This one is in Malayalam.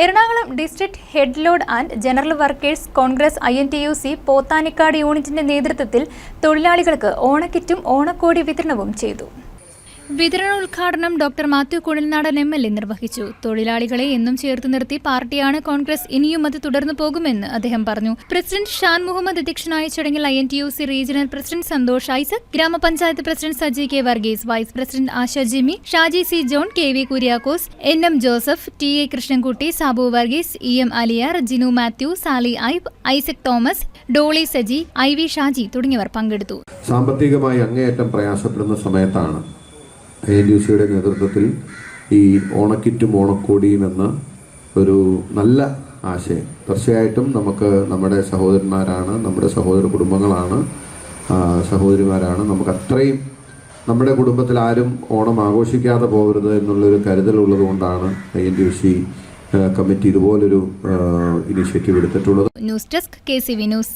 Ernakulam district head load and general workers Congress I N T U C Pothanikkad യൂണിറ്റിന്റെ നേതൃത്വത്തിൽ തൊഴിലാളികൾക്ക് ഓണക്കിറ്റും ഓണക്കോടി വിതരണവും ചെയ്തു. വിതരണോദ്ഘാടനം doctor Mathew Kuzhalnadan M L A നിർവഹിച്ചു. തൊഴിലാളികളെ എന്നും ചേർത്ത് നിർത്തി പാർട്ടിയാണ് കോൺഗ്രസ് ഇനിയും അത് തുടർന്നു പോകുമെന്ന് അദ്ദേഹം പറഞ്ഞു. പ്രസിഡന്റ് ഷാൻ മുഹമ്മദ് അധ്യക്ഷനായ ചടങ്ങിൽ I N T U C regional president Santhosh Isaac ഗ്രാമപഞ്ചായത്ത് president Saji K Varghese vice president Asha Jimi Shaji C John K V Kuriakose N M Joseph T A Krishnankutty Sabu Varghese E M Aliyar Jinu Mathew Sali Aib Isaac Thomas Dolly Saji I V Shaji തുടങ്ങിയവർ പങ്കെടുത്തു. സാമ്പത്തികമായി അങ്ങേയറ്റം പ്രയാസപ്പെടുന്ന സമയത്താണ് ഐ എൻ ഡി സിയുടെ നേതൃത്വത്തിൽ ഈ ഓണക്കിറ്റും ഓണക്കോടിയും എന്ന ഒരു നല്ല ആശയം. തീർച്ചയായിട്ടും നമുക്ക് നമ്മുടെ സഹോദരന്മാരാണ് നമ്മുടെ സഹോദര കുടുംബങ്ങളാണ്. സഹോദരിമാരാണ്. നമുക്ക് അത്രയും നമ്മുടെ കുടുംബത്തിൽ ആരും ഓണം ആഘോഷിക്കാതെ പോകരുത് എന്നുള്ളൊരു കരുതലുള്ളത് കൊണ്ടാണ് I N D C committee ഇതുപോലൊരു ഇനിഷ്യേറ്റീവ് എടുത്തിട്ടുള്ളത്. News desk K C V news.